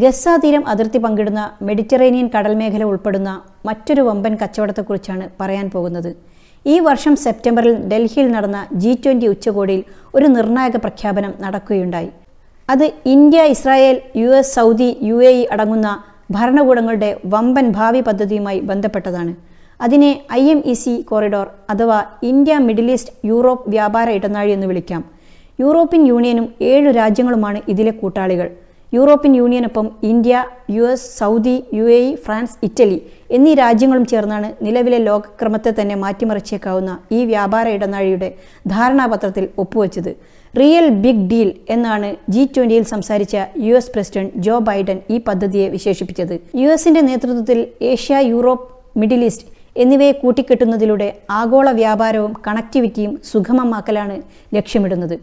Gaza തീരം അതിർത്തി പങ്കിടുന്ന മെഡിറ്ററേനിയൻ കടൽ മേഖല ഉൾപ്പെടുന്ന മറ്റൊരു വമ്പൻ കച്ചവടത്തെക്കുറിച്ചാണ് പറയാൻ പോകുന്നത്. ഈ വർഷം സെപ്റ്റംബറിൽ ഡൽഹിയിൽ നടന്ന ജി ട്വന്റി ഉച്ചകോടിയിൽ ഒരു നിർണായക പ്രഖ്യാപനം നടക്കുകയുണ്ടായി. അത് India Israel U S Saudi U A E അടങ്ങുന്ന ഭരണകൂടങ്ങളുടെ വമ്പൻ ഭാവി പദ്ധതിയുമായി ബന്ധപ്പെട്ടതാണ്. അതിനെ I M E C corridor അഥവാ ഇന്ത്യ മിഡിൽ ഈസ്റ്റ് യൂറോപ്പ് വ്യാപാര ഇടനാഴി എന്ന് വിളിക്കാം. യൂറോപ്യൻ യൂണിയനും ഏഴ് രാജ്യങ്ങളുമാണ് ഇതിലെ കൂട്ടാളികൾ. European യൂണിയനൊപ്പം India U S Saudi U A France Italy എന്നീ രാജ്യങ്ങളും ചേർന്നാണ് നിലവിലെ ലോകക്രമത്തെ തന്നെ മാറ്റിമറിച്ചേക്കാവുന്ന ഈ വ്യാപാര ഇടനാഴിയുടെ ധാരണാപത്രത്തിൽ ഒപ്പുവെച്ചത്. റിയൽ ബിഗ് ഡീൽ എന്നാണ് ജി ട്വന്റിയിൽ സംസാരിച്ച U S President Joe Biden ഈ പദ്ധതിയെ വിശേഷിപ്പിച്ചത്. യു എസിന്റെ നേതൃത്വത്തിൽ ഏഷ്യ യൂറോപ്പ് മിഡിൽ ഈസ്റ്റ് എന്നിവയെ കൂട്ടിക്കെട്ടുന്നതിലൂടെ ആഗോള വ്യാപാരവും കണക്ടിവിറ്റിയും സുഗമമാക്കലാണ് ലക്ഷ്യമിടുന്നത്.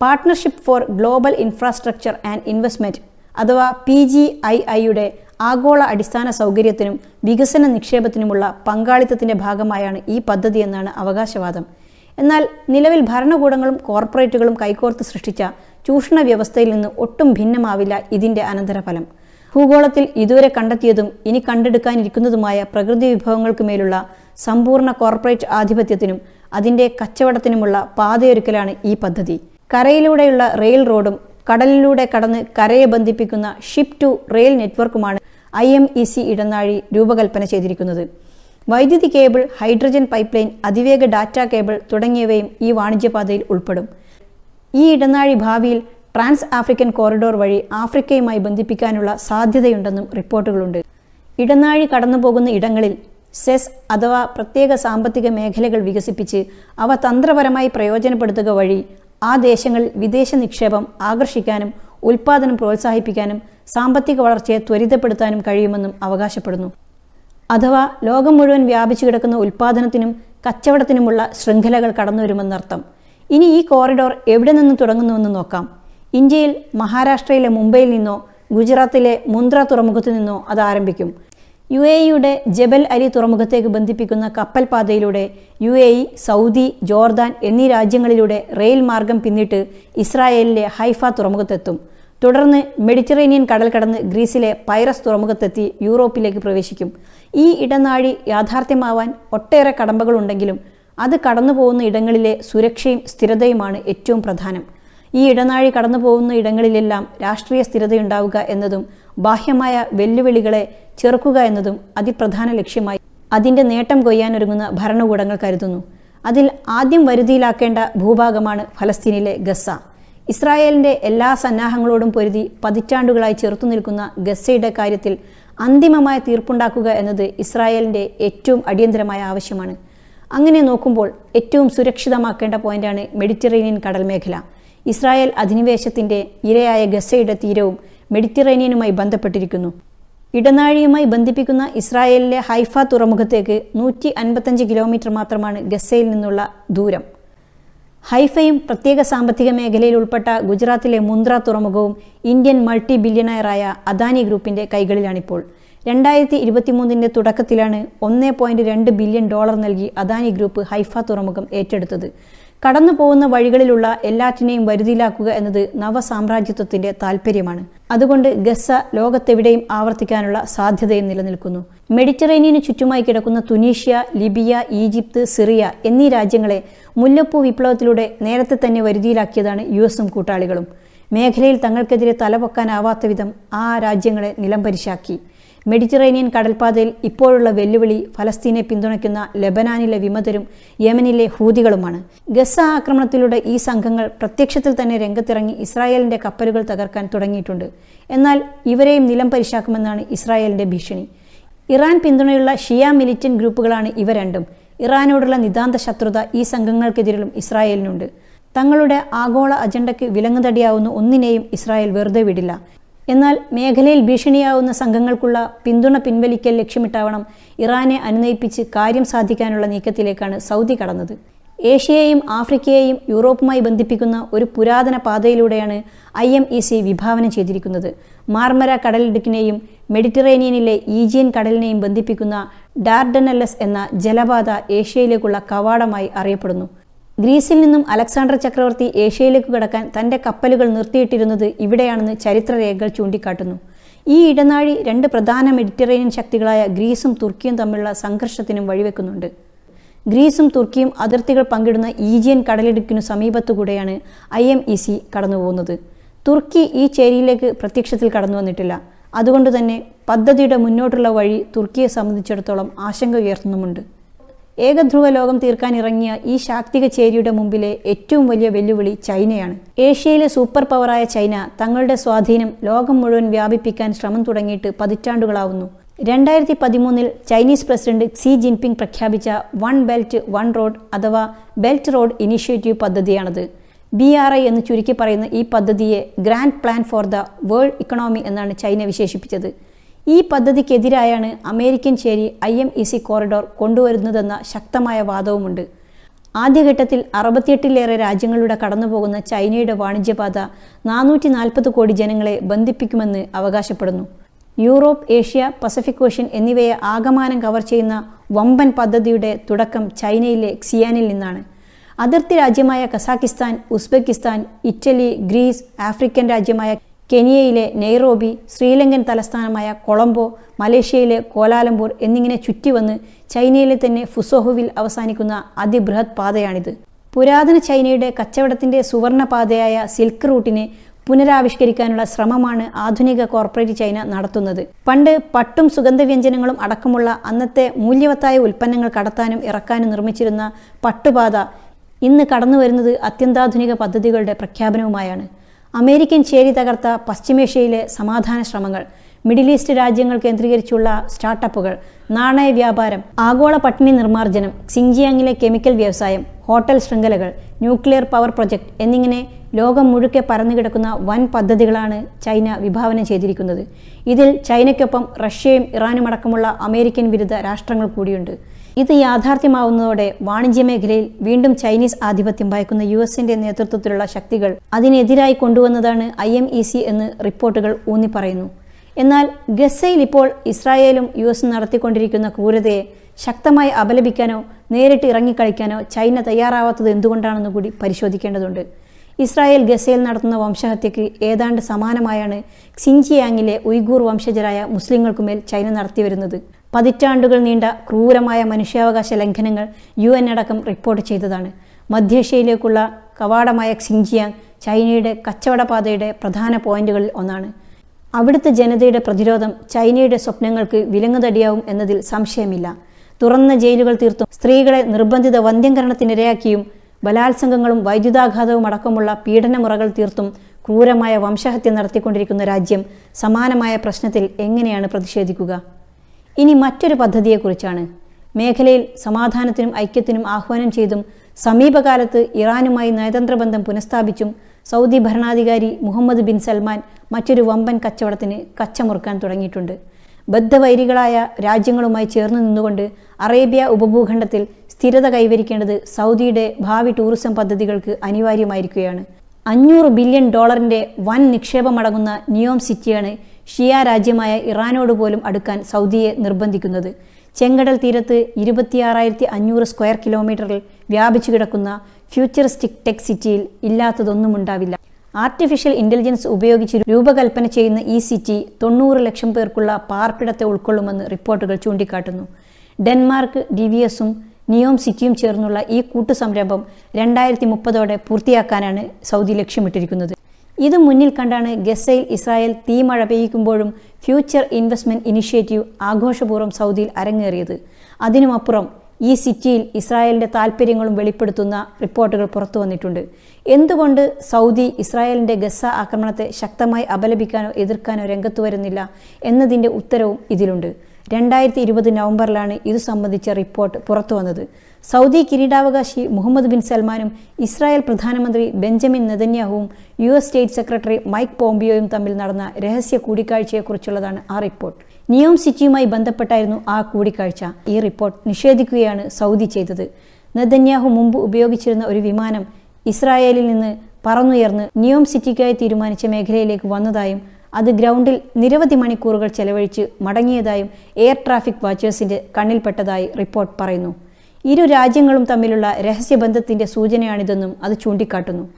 Partnership for global infrastructure and investment അഥവാ പി ജി ഐ ഐയുടെ ആഗോള അടിസ്ഥാന സൗകര്യത്തിനും വികസന നിക്ഷേപത്തിനുമുള്ള പങ്കാളിത്തത്തിന്റെ ഭാഗമായാണ് ഈ പദ്ധതി എന്നാണ് അവകാശവാദം. എന്നാൽ നിലവിൽ ഭരണകൂടങ്ങളും കോർപ്പറേറ്റുകളും കൈകോർത്ത് സൃഷ്ടിച്ച ചൂഷണ വ്യവസ്ഥയിൽ നിന്ന് ഒട്ടും ഭിന്നമാവില്ല ഇതിന്റെ അനന്തരഫലം. ഭൂഗോളത്തിൽ ഇതുവരെ കണ്ടെത്തിയതും ഇനി കണ്ടെടുക്കാനിരിക്കുന്നതുമായ പ്രകൃതി വിഭവങ്ങൾക്ക് മേലുള്ള സമ്പൂർണ കോർപ്പറേറ്റ് ആധിപത്യത്തിനും അതിന്റെ കച്ചവടത്തിനുമുള്ള പാതയൊരുക്കലാണ് ഈ പദ്ധതി. കരയിലൂടെയുള്ള റെയിൽ റോഡും കടലിലൂടെ കടന്ന് കരയെ ബന്ധിപ്പിക്കുന്ന ഷിപ്പ് ടു റെയിൽ നെറ്റ്വർക്കുമാണ് ഐ എം ഇ സി ഇടനാഴി രൂപകൽപ്പന ചെയ്തിരിക്കുന്നത്. വൈദ്യുതി കേബിൾ ഹൈഡ്രജൻ പൈപ്പ് ലൈൻ അതിവേഗ ഡാറ്റ കേബിൾ തുടങ്ങിയവയും ഈ വാണിജ്യപാതയിൽ ഉൾപ്പെടും. ഈ ഇടനാഴി ഭാവിയിൽ ട്രാൻസ് ആഫ്രിക്കൻ കോറിഡോർ വഴി ആഫ്രിക്കയുമായി ബന്ധിപ്പിക്കാനുള്ള സാധ്യതയുണ്ടെന്നും റിപ്പോർട്ടുകളുണ്ട്. ഇടനാഴി കടന്നുപോകുന്ന ഇടങ്ങളിൽ സെസ് അഥവാ പ്രത്യേക സാമ്പത്തിക മേഖലകൾ വികസിപ്പിച്ച് അവ തന്ത്രപരമായി പ്രയോജനപ്പെടുത്തുക വഴി ആ ദേശങ്ങൾ വിദേശ നിക്ഷേപം ആകർഷിക്കാനും ഉൽപ്പാദനം പ്രോത്സാഹിപ്പിക്കാനും സാമ്പത്തിക വളർച്ചയെ ത്വരിതപ്പെടുത്താനും കഴിയുമെന്നും അവകാശപ്പെടുന്നു. അഥവാ ലോകം മുഴുവൻ വ്യാപിച്ചു കിടക്കുന്ന ഉൽപ്പാദനത്തിനും കച്ചവടത്തിനുമുള്ള ശൃംഖലകൾ കടന്നുവരുമെന്നർത്ഥം. ഇനി ഈ കോറിഡോർ എവിടെ നിന്ന് തുടങ്ങുന്നുവെന്ന് നോക്കാം. ഇന്ത്യയിൽ മഹാരാഷ്ട്രയിലെ മുംബൈയിൽ നിന്നോ ഗുജറാത്തിലെ മുന്ദ്ര തുറമുഖത്തു നിന്നോ അത് ആരംഭിക്കും. യു എ ഇയുടെ ജബൽ അലി തുറമുഖത്തേക്ക് ബന്ധിപ്പിക്കുന്ന കപ്പൽ പാതയിലൂടെ U A E Saudi Jordan എന്നീ രാജ്യങ്ങളിലൂടെ റെയിൽ മാർഗം പിന്നിട്ട് ഇസ്രായേലിലെ ഹൈഫ തുറമുഖത്തെത്തും. തുടർന്ന് മെഡിറ്ററേനിയൻ കടൽ കടന്ന് ഗ്രീസിലെ പൈറസ് തുറമുഖത്തെത്തി യൂറോപ്പിലേക്ക് പ്രവേശിക്കും. ഈ ഇടനാഴി യാഥാർത്ഥ്യമാവാൻ ഒട്ടേറെ കടമ്പകളുണ്ടെങ്കിലും അത് കടന്നു പോകുന്ന ഇടങ്ങളിലെ സുരക്ഷയും സ്ഥിരതയുമാണ് ഏറ്റവും പ്രധാനം. ഈ ഇടനാഴി കടന്നു പോകുന്ന ഇടങ്ങളിലെല്ലാം രാഷ്ട്രീയ സ്ഥിരതയുണ്ടാവുക എന്നതും ബാഹ്യമായ വെല്ലുവിളികളെ ചെറുക്കുക എന്നതും അതിപ്രധാന ലക്ഷ്യമായി അതിന്റെ നേട്ടം കൊയ്യാനൊരുങ്ങുന്ന ഭരണകൂടങ്ങൾ കരുതുന്നു. അതിൽ ആദ്യം വരുതിയിലാക്കേണ്ട ഭൂഭാഗമാണ് ഫലസ്തീനിലെ ഗസ. ഇസ്രായേലിന്റെ എല്ലാ സന്നാഹങ്ങളോടും പൊരുതി പതിറ്റാണ്ടുകളായി ചെറുത്തു നിൽക്കുന്ന ഗസയുടെ കാര്യത്തിൽ അന്തിമമായ തീർപ്പുണ്ടാക്കുക എന്നത് ഇസ്രായേലിന്റെ ഏറ്റവും അടിയന്തരമായ ആവശ്യമാണ്. അങ്ങനെ നോക്കുമ്പോൾ ഏറ്റവും സുരക്ഷിതമാക്കേണ്ട പോയിന്റാണ് മെഡിറ്ററേനിയൻ കടൽ മേഖല ഇസ്രായേൽ അധിനിവേശത്തിന്റെ ഇരയായ ഗസയുടെ തീരവും മെഡിറ്ററേനിയനുമായി ബന്ധപ്പെട്ടിരിക്കുന്നു. ഇടനാഴിയുമായി ബന്ധിപ്പിക്കുന്ന ഇസ്രായേലിലെ ഹൈഫ തുറമുഖത്തേക്ക് നൂറ്റി അൻപത്തഞ്ച് കിലോമീറ്റർ മാത്രമാണ് ഗസയിൽ നിന്നുള്ള ദൂരം. ഹൈഫയും പ്രത്യേക സാമ്പത്തിക മേഖലയിൽ ഉൾപ്പെട്ട ഗുജറാത്തിലെ മുന്ദ്ര തുറമുഖവും ഇന്ത്യൻ മൾട്ടി ബില്യണയറായ അദാനി ഗ്രൂപ്പിന്റെ കൈകളിലാണിപ്പോൾ. രണ്ടായിരത്തി ഇരുപത്തിമൂന്നിന്റെ തുടക്കത്തിലാണ് ഒന്നേ പോയിന്റ് രണ്ട് ബില്യൺ ഡോളർ നൽകി അദാനി ഗ്രൂപ്പ് ഹൈഫ തുറമുഖം ഏറ്റെടുത്തത്. കടന്നു പോകുന്ന വഴികളിലുള്ള എല്ലാറ്റിനെയും വരുതിയിലാക്കുക എന്നത് നവസാമ്രാജ്യത്വത്തിന്റെ താല്പര്യമാണ് അതുകൊണ്ട് ഗസ ലോകത്തെവിടെയും ആവർത്തിക്കാനുള്ള സാധ്യതയും നിലനിൽക്കുന്നു. മെഡിറ്ററേനിയന് ചുറ്റുമായി കിടക്കുന്ന തുനീഷ്യ ലിബിയ ഈജിപ്ത് സിറിയ എന്നീ രാജ്യങ്ങളെ മുല്ലപ്പൂ വിപ്ലവത്തിലൂടെ നേരത്തെ തന്നെ വരുതിയിലാക്കിയതാണ് യു എസും കൂട്ടാളികളും. മേഖലയിൽ തങ്ങൾക്കെതിരെ തലപൊക്കാനാവാത്ത വിധം ആ രാജ്യങ്ങളെ നിലംപരിശാക്കി. മെഡിറ്ററേനിയൻ കടൽപ്പാതയിൽ ഇപ്പോഴുള്ള വെല്ലുവിളി ഫലസ്തീനെ പിന്തുണയ്ക്കുന്ന ലെബനാനിലെ വിമതരും യമനിലെ ഹൂതികളുമാണ്. ഗസ ആക്രമണത്തിലൂടെ ഈ സംഘങ്ങൾ പ്രത്യക്ഷത്തിൽ തന്നെ രംഗത്തിറങ്ങി ഇസ്രായേലിന്റെ കപ്പലുകൾ തകർക്കാൻ തുടങ്ങിയിട്ടുണ്ട്. എന്നാൽ ഇവരെയും നിലം പരിശാക്കുമെന്നാണ് ഇസ്രായേലിന്റെ ഭീഷണി. ഇറാൻ പിന്തുണയുള്ള ഷിയ മിലിറ്റന്റ് ഗ്രൂപ്പുകളാണ് ഇവ രണ്ടും. ഇറാനോടുള്ള നിതാന്ത ശത്രുത ഈ സംഘങ്ങൾക്കെതിരിലും ഇസ്രായേലിനുണ്ട്. തങ്ങളുടെ ആഗോള അജണ്ടയ്ക്ക് വിലങ്ങുതടിയാവുന്ന ഒന്നിനെയും ഇസ്രായേൽ വെറുതെ വിടില്ല. എന്നാൽ മേഖലയിൽ ഭീഷണിയാവുന്ന സംഘങ്ങൾക്കുള്ള പിന്തുണ പിൻവലിക്കൽ ലക്ഷ്യമിട്ടാവണം ഇറാനെ അനുനയിപ്പിച്ച് കാര്യം സാധിക്കാനുള്ള നീക്കത്തിലേക്കാണ് സൗദി കടന്നത്. ഏഷ്യയെയും ആഫ്രിക്കയെയും യൂറോപ്പുമായി ബന്ധിപ്പിക്കുന്ന ഒരു പുരാതന പാതയിലൂടെയാണ് ഐ എം ഇ സി വിഭാവനം ചെയ്തിരിക്കുന്നത്. മാർമര കടലിടുക്കിനെയും മെഡിറ്ററേനിയനിലെ ഈജിയൻ കടലിനെയും ബന്ധിപ്പിക്കുന്ന ഡാർഡനല്ലസ് എന്ന ജലപാത ഏഷ്യയിലേക്കുള്ള കവാടമായി അറിയപ്പെടുന്നു. ഗ്രീസിൽ നിന്നും അലക്സാണ്ടർ ചക്രവർത്തി ഏഷ്യയിലേക്ക് കടക്കാൻ തന്റെ കപ്പലുകൾ നിർത്തിയിട്ടിരുന്നത് ഇവിടെയാണെന്ന് ചരിത്രരേഖകൾ ചൂണ്ടിക്കാട്ടുന്നു. ഈ ഇടനാഴി രണ്ട് പ്രധാന മെഡിറ്ററേനിയൻ ശക്തികളായ ഗ്രീസും തുർക്കിയും തമ്മിലുള്ള സംഘർഷത്തിനും വഴിവെക്കുന്നുണ്ട്. ഗ്രീസും തുർക്കിയും അതിർത്തികൾ പങ്കിടുന്ന ഈജിയൻ കടലിടുക്കിനു സമീപത്തുകൂടെയാണ് ഐ എം ഇ സി കടന്നുപോകുന്നത്. തുർക്കി ഈ ചേരിയിലേക്ക് പ്രത്യക്ഷത്തിൽ കടന്നു വന്നിട്ടില്ല. അതുകൊണ്ട് തന്നെ പദ്ധതിയുടെ മുന്നോട്ടുള്ള വഴി തുർക്കിയെ സംബന്ധിച്ചിടത്തോളം ആശങ്ക ഉയർത്തുന്നുമുണ്ട്. ഏകധ്രുവ ലോകം തീർക്കാൻ ഇറങ്ങിയ ഈ ശാക്തിക ചേരിയുടെ മുമ്പിലെ ഏറ്റവും വലിയ വെല്ലുവിളി ചൈനയാണ്. ഏഷ്യയിലെ സൂപ്പർ പവറായ ചൈന തങ്ങളുടെ സ്വാധീനം ലോകം മുഴുവൻ വ്യാപിപ്പിക്കാൻ ശ്രമം തുടങ്ങിയിട്ട് പതിറ്റാണ്ടുകളാവുന്നു. രണ്ടായിരത്തി പതിമൂന്നിൽ ചൈനീസ് പ്രസിഡന്റ് സി ജിൻപിങ് പ്രഖ്യാപിച്ച വൺ ബെൽറ്റ് വൺ റോഡ് അഥവാ ബെൽറ്റ് റോഡ് ഇനീഷ്യേറ്റീവ് പദ്ധതിയാണത്. ബി ആർ ഐ എന്ന് ചുരുക്കി പറയുന്ന ഈ പദ്ധതിയെ grand plan for the world economy എന്നാണ് ചൈന വിശേഷിപ്പിച്ചത്. ഈ പദ്ധതിക്കെതിരായാണ് അമേരിക്കൻ ചേരി I M E C corridor കൊണ്ടുവരുന്നതെന്ന ശക്തമായ വാദവുമുണ്ട്. ആദ്യഘട്ടത്തിൽ അറുപത്തിയെട്ടിലേറെ രാജ്യങ്ങളുടെ കടന്നുപോകുന്ന ചൈനയുടെ വാണിജ്യപാത നാനൂറ്റി നാൽപ്പത് കോടി ജനങ്ങളെ ബന്ധിപ്പിക്കുമെന്ന് അവകാശപ്പെടുന്നു. യൂറോപ്പ് ഏഷ്യ പസഫിക് ഓഷ്യൻ എന്നിവയെ ആകമാനം കവർ ചെയ്യുന്ന വമ്പൻ പദ്ധതിയുടെ തുടക്കം ചൈനയിലെ ക്സിയാനിൽ നിന്നാണ്. അതിർത്തി രാജ്യമായ Kazakhstan Uzbekistan Italy Greece African രാജ്യമായ കെനിയയിലെ നെയ്റോബി ശ്രീലങ്കൻ തലസ്ഥാനമായ കൊളംബോ മലേഷ്യയിലെ കോലാലംപൂർ എന്നിങ്ങനെ ചുറ്റിവന്ന് ചൈനയിലെ തന്നെ ഫുസോഹുവിൽ അവസാനിക്കുന്ന അതിബൃഹത് പാതയാണിത്. പുരാതന ചൈനയുടെ കച്ചവടത്തിന്റെ സുവർണ പാതയായ സിൽക്ക് റൂട്ടിനെ പുനരാവിഷ്കരിക്കാനുള്ള ശ്രമമാണ് ആധുനിക കോർപ്പറേറ്റ് ചൈന നടത്തുന്നത്. പണ്ട് പട്ടും സുഗന്ധവ്യഞ്ജനങ്ങളും അടക്കമുള്ള അന്നത്തെ മൂല്യവത്തായ ഉൽപ്പന്നങ്ങൾ കടത്താനും ഇറക്കാനും നിർമ്മിച്ചിരുന്ന പട്ടുപാത ഇന്ന് കടന്നു വരുന്നത് അത്യന്താധുനിക പദ്ധതികളുടെ പ്രഖ്യാപനവുമായാണ്. അമേരിക്കൻ ചേരി തകർത്ത പശ്ചിമേഷ്യയിലെ സമാധാന ശ്രമങ്ങൾ മിഡിൽ ഈസ്റ്റ് രാജ്യങ്ങൾ കേന്ദ്രീകരിച്ചുള്ള സ്റ്റാർട്ടപ്പുകൾ നാണയ വ്യാപാരം ആഗോള പട്ടിണി നിർമ്മാർജനം സിങ്ജിയാങ്ങിലെ കെമിക്കൽ വ്യവസായം ഹോട്ടൽ ശൃംഖലകൾ ന്യൂക്ലിയർ പവർ പ്രൊജക്ട് എന്നിങ്ങനെ ലോകം മുഴുക്കെ പരന്നുകിടക്കുന്ന വൻ പദ്ധതികളാണ് ചൈന വിഭാവനം ചെയ്തിരിക്കുന്നത്. ഇതിൽ ചൈനയ്ക്കൊപ്പം റഷ്യയും ഇറാനും അടക്കമുള്ള അമേരിക്കൻ വിരുദ്ധ രാഷ്ട്രങ്ങൾ കൂടിയുണ്ട്. ഇത് യാഥാർത്ഥ്യമാവുന്നതോടെ വാണിജ്യ മേഖലയിൽ വീണ്ടും ചൈനീസ് ആധിപത്യം ഭയക്കുന്ന യു എസിന്റെ നേതൃത്വത്തിലുള്ള ശക്തികൾ അതിനെതിരായി കൊണ്ടുവന്നതാണ് ഐ എം ഇ സി എന്ന് റിപ്പോർട്ടുകൾ ഊന്നിപ്പറയുന്നു. എന്നാൽ ഗസയിൽ ഇപ്പോൾ ഇസ്രായേലും യു എസും നടത്തിക്കൊണ്ടിരിക്കുന്ന ക്രൂരതയെ ശക്തമായി അപലപിക്കാനോ നേരിട്ട് ഇറങ്ങിക്കളിക്കാനോ ചൈന തയ്യാറാവാത്തത് എന്തുകൊണ്ടാണെന്ന് കൂടി പരിശോധിക്കേണ്ടതുണ്ട്. ഇസ്രായേൽ ഗസയിൽ നടത്തുന്ന വംശഹത്യക്ക് ഏതാണ്ട് സമാനമായാണ് ക്സിൻജിയാങ്ങിലെ ഉയ്ഗൂർ വംശജരായ മുസ്ലിങ്ങൾക്കുമേൽ ചൈന നടത്തിവരുന്നത്. പതിറ്റാണ്ടുകൾ നീണ്ട ക്രൂരമായ മനുഷ്യാവകാശ ലംഘനങ്ങൾ യു എൻ അടക്കം റിപ്പോർട്ട് ചെയ്തതാണ്. മധ്യേഷ്യയിലേക്കുള്ള കവാടമായ ക്സിൻജിയാങ് ചൈനയുടെ കച്ചവടപാതയുടെ പ്രധാന പോയിന്റുകളിൽ ഒന്നാണ്. അവിടുത്തെ ജനതയുടെ പ്രതിരോധം ചൈനയുടെ സ്വപ്നങ്ങൾക്ക് വിലങ്ങുതടിയാവും എന്നതിൽ സംശയമില്ല. തുറന്ന ജയിലുകൾ തീർത്തും സ്ത്രീകളെ നിർബന്ധിത വന്ധ്യംകരണത്തിനിരയാക്കിയും ബലാത്സംഗങ്ങളും വൈദ്യുതാഘാതവും അടക്കമുള്ള പീഡനമുറകൾ തീർത്തും ക്രൂരമായ വംശഹത്യ നടത്തിക്കൊണ്ടിരിക്കുന്ന രാജ്യം സമാനമായ പ്രശ്നത്തിൽ എങ്ങനെയാണ് പ്രതിഷേധിക്കുക? ഇനി മറ്റൊരു പദ്ധതിയെക്കുറിച്ചാണ്. മേഖലയിൽ സമാധാനത്തിനും ഐക്യത്തിനും ആഹ്വാനം ചെയ്തും സമീപകാലത്ത് ഇറാനുമായി നയതന്ത്ര ബന്ധം പുനഃസ്ഥാപിച്ചും സൗദി ഭരണാധികാരി മുഹമ്മദ് ബിൻ സൽമാൻ മറ്റൊരു വമ്പൻ കച്ചവടത്തിന് കച്ചമുറുക്കാൻ തുടങ്ങിയിട്ടുണ്ട്. ബദ്ധവൈരികളായ രാജ്യങ്ങളുമായി ചേർന്ന് നിന്നുകൊണ്ട് അറേബ്യ ഉപഭൂഖണ്ഡത്തിൽ സ്ഥിരത കൈവരിക്കേണ്ടത് സൗദിയുടെ ഭാവി ടൂറിസം പദ്ധതികൾക്ക് അനിവാര്യമായിരിക്കുകയാണ്. അഞ്ഞൂറ് ബില്യൺ ഡോളറിന്റെ വൻ നിക്ഷേപമടങ്ങുന്ന നിയോം സിറ്റിയാണ് ഷിയ രാജ്യമായ ഇറാനോട് പോലും അടുക്കാൻ സൗദിയെ നിർബന്ധിക്കുന്നത്. ചെങ്കടൽ തീരത്ത് ഇരുപത്തിയാറായിരത്തി അഞ്ഞൂറ് സ്ക്വയർ കിലോമീറ്ററിൽ വ്യാപിച്ചു കിടക്കുന്ന ഫ്യൂച്ചറിസ്റ്റിക് ടെക് സിറ്റിയിൽ ഇല്ലാത്തതൊന്നും ഉണ്ടാവില്ല ആർട്ടിഫിഷ്യൽ ഇന്റലിജൻസ് ഉപയോഗിച്ച് രൂപകൽപ്പന ചെയ്യുന്ന ഈ സിറ്റി തൊണ്ണൂറ് ലക്ഷം പേർക്കുള്ള പാർപ്പിടത്തെ ഉൾക്കൊള്ളുമെന്ന് റിപ്പോർട്ടുകൾ ചൂണ്ടിക്കാട്ടുന്നു. ഡെൻമാർക്ക് ഡി വി എസും നിയോം സിറ്റിയും ചേർന്നുള്ള ഈ കൂട്ടുസംരംഭം രണ്ടായിരത്തി മുപ്പതോടെ പൂർത്തിയാക്കാനാണ് സൗദി ലക്ഷ്യമിട്ടിരിക്കുന്നത്. ഇത് മുന്നിൽ കണ്ടാണ് ഗസയിൽ ഇസ്രായേൽ തീമഴ പെയ്യിക്കുമ്പോഴും ഫ്യൂച്ചർ ഇൻവെസ്റ്റ്മെന്റ് ഇനിഷ്യേറ്റീവ് ആഘോഷപൂർവം സൗദിയിൽ അരങ്ങേറിയത്. അതിനുമപ്പുറം ഈ സിറ്റിയിൽ ഇസ്രായേലിന്റെ താൽപ്പര്യങ്ങളും വെളിപ്പെടുത്തുന്ന റിപ്പോർട്ടുകൾ പുറത്തു വന്നിട്ടുണ്ട്. എന്തുകൊണ്ട് സൗദി ഇസ്രായേലിന്റെ ഗസ ആക്രമണത്തെ ശക്തമായി അപലപിക്കാനോ എതിർക്കാനോ രംഗത്തു വരുന്നില്ല എന്നതിന്റെ ഉത്തരവും ഇതിലുണ്ട്. രണ്ടായിരത്തി ഇരുപത് നവംബറിലാണ് ഇതു സംബന്ധിച്ച റിപ്പോർട്ട് പുറത്തു വന്നത്. സൗദി കിരീടാവകാശി മുഹമ്മദ് ബിൻ സൽമാനും ഇസ്രായേൽ പ്രധാനമന്ത്രി Benjamin നെതന്യാഹുവും U S State Secretary Mike പോംബിയോയും തമ്മിൽ നടന്ന രഹസ്യ കൂടിക്കാഴ്ചയെക്കുറിച്ചുള്ളതാണ് ആ റിപ്പോർട്ട്. നിയോം സിറ്റിയുമായി ബന്ധപ്പെട്ടായിരുന്നു ആ കൂടിക്കാഴ്ച. ഈ റിപ്പോർട്ട് നിഷേധിക്കുകയാണ് സൗദി ചെയ്തത്. നെതന്യാഹു മുമ്പ് ഉപയോഗിച്ചിരുന്ന ഒരു വിമാനം ഇസ്രായേലിൽ നിന്ന് പറന്നുയർന്ന് നിയോം സിറ്റിക്കായി തീരുമാനിച്ച മേഖലയിലേക്ക് വന്നതായും അത് ഗ്രൗണ്ടിൽ നിരവധി മണിക്കൂറുകൾ ചെലവഴിച്ച് മടങ്ങിയതായും എയർ ട്രാഫിക് വാച്ചേഴ്സിന്റെ കണ്ണിൽപ്പെട്ടതായി റിപ്പോർട്ട് പറയുന്നു. ഇരു രാജ്യങ്ങളും തമ്മിലുള്ള രഹസ്യബന്ധത്തിന്റെ സൂചനയാണിതെന്നും അത് ചൂണ്ടിക്കാട്ടുന്നു.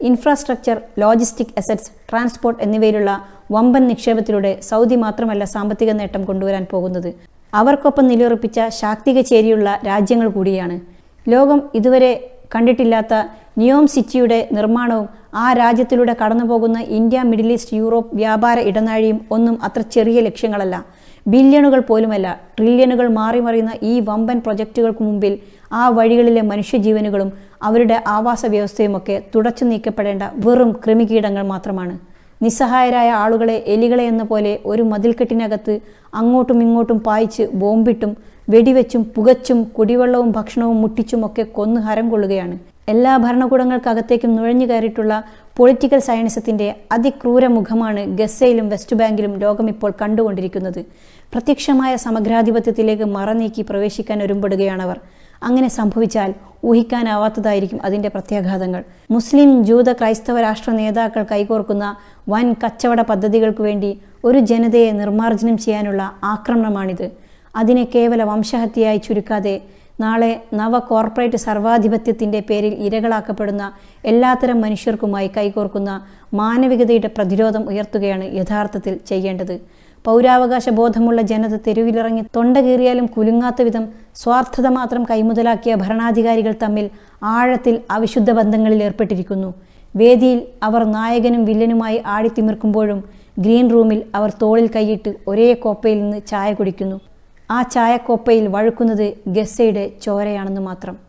ഇൻഫ്രാസ്ട്രക്ചർ ലോജിസ്റ്റിക് അസറ്റ്സ് ട്രാൻസ്പോർട്ട് എന്നിവയിലുള്ള വമ്പൻ നിക്ഷേപത്തിലൂടെ സൗദി മാത്രമല്ല സാമ്പത്തിക നേട്ടം കൊണ്ടുവരാൻ പോകുന്നത്. അവർക്കൊപ്പം നിലയുറപ്പിച്ച ശാക്തിക ചേരിയുള്ള രാജ്യങ്ങൾ കൂടിയാണ്. ലോകം ഇതുവരെ കണ്ടിട്ടില്ലാത്ത നിയോം സിറ്റിയുടെ നിർമ്മാണവും ആ രാജ്യത്തിലൂടെ കടന്നുപോകുന്ന ഇന്ത്യ മിഡിൽ ഈസ്റ്റ് യൂറോപ്പ് വ്യാപാര ഇടനാഴിയും ഒന്നും അത്ര ചെറിയ ലക്ഷ്യങ്ങളല്ല. ബില്യണുകൾ പോലുമല്ല ട്രില്യണുകൾ മാറി മറിയുന്ന ഈ വമ്പൻ പ്രൊജക്റ്റുകൾക്ക് മുമ്പിൽ ആ വഴികളിലെ മനുഷ്യജീവനുകളും അവരുടെ ആവാസ വ്യവസ്ഥയുമൊക്കെ തുടച്ചു നീക്കപ്പെടേണ്ട വെറും കൃമികീടങ്ങൾ മാത്രമാണ്. നിസ്സഹായരായ ആളുകളെ എലികളെ എന്ന പോലെ ഒരു മതിൽക്കെട്ടിനകത്ത് അങ്ങോട്ടും ഇങ്ങോട്ടും പായിച്ച് ബോംബിട്ടും വെടിവെച്ചും പുകച്ചും കുടിവെള്ളവും ഭക്ഷണവും മുട്ടിച്ചുമൊക്കെ കൊന്നു ഹരം കൊള്ളുകയാണ്. എല്ലാ ഭരണകൂടങ്ങൾക്കകത്തേക്കും നുഴഞ്ഞു കയറിയിട്ടുള്ള പൊളിറ്റിക്കൽ സയൻസത്തിന്റെ അതിക്രൂര മുഖമാണ് ഗസയിലും വെസ്റ്റ് ബാങ്കിലും ലോകം ഇപ്പോൾ കണ്ടുകൊണ്ടിരിക്കുന്നത്. പ്രത്യക്ഷമായ സമഗ്രാധിപത്യത്തിലേക്ക് മറനീക്കി പ്രവേശിക്കാൻ ഒരുമ്പെടുകയാണവർ. അങ്ങനെ സംഭവിച്ചാൽ ഊഹിക്കാനാവാത്തതായിരിക്കും അതിന്റെ പ്രത്യാഘാതങ്ങൾ. മുസ്ലിം ജൂത ക്രൈസ്തവ രാഷ്ട്ര നേതാക്കൾ കൈകോർക്കുന്ന വൻ കച്ചവട പദ്ധതികൾക്ക് വേണ്ടി ഒരു ജനതയെ നിർമ്മാർജനം ചെയ്യാനുള്ള ആക്രമണമാണിത്. അതിനെ കേവല വംശഹത്യയായി ചുരുക്കാതെ നാളെ നവ കോർപ്പറേറ്റ് സർവാധിപത്യത്തിന്റെ പേരിൽ ഇരകളാക്കപ്പെടുന്ന എല്ലാത്തരം മനുഷ്യർക്കുമായി കൈകോർക്കുന്ന മാനവികതയുടെ പ്രതിരോധം ഉയർത്തുകയാണ് യഥാർത്ഥത്തിൽ ചെയ്യേണ്ടത്. പൗരാവകാശ ബോധമുള്ള ജനത തെരുവിലിറങ്ങി തൊണ്ട കീറിയാലും കുലുങ്ങാത്ത വിധം സ്വാർത്ഥത മാത്രം കൈമുതലാക്കിയ ഭരണാധികാരികൾ തമ്മിൽ ആഴത്തിൽ അവിശുദ്ധ ബന്ധങ്ങളിൽ ഏർപ്പെട്ടിരിക്കുന്നു. വേദിയിൽ അവർ നായകനും വില്ലനുമായി ആടിത്തിമിർക്കുമ്പോഴും ഗ്രീൻ റൂമിൽ അവർ തോളിൽ കൈയിട്ട് ഒരേ കോപ്പയിൽ നിന്ന് ചായ കുടിക്കുന്നു. ആ ചായക്കോപ്പയിൽ വഴുക്കുന്നത് ഗസ്സയുടെ ചോരയാണെന്ന് മാത്രം.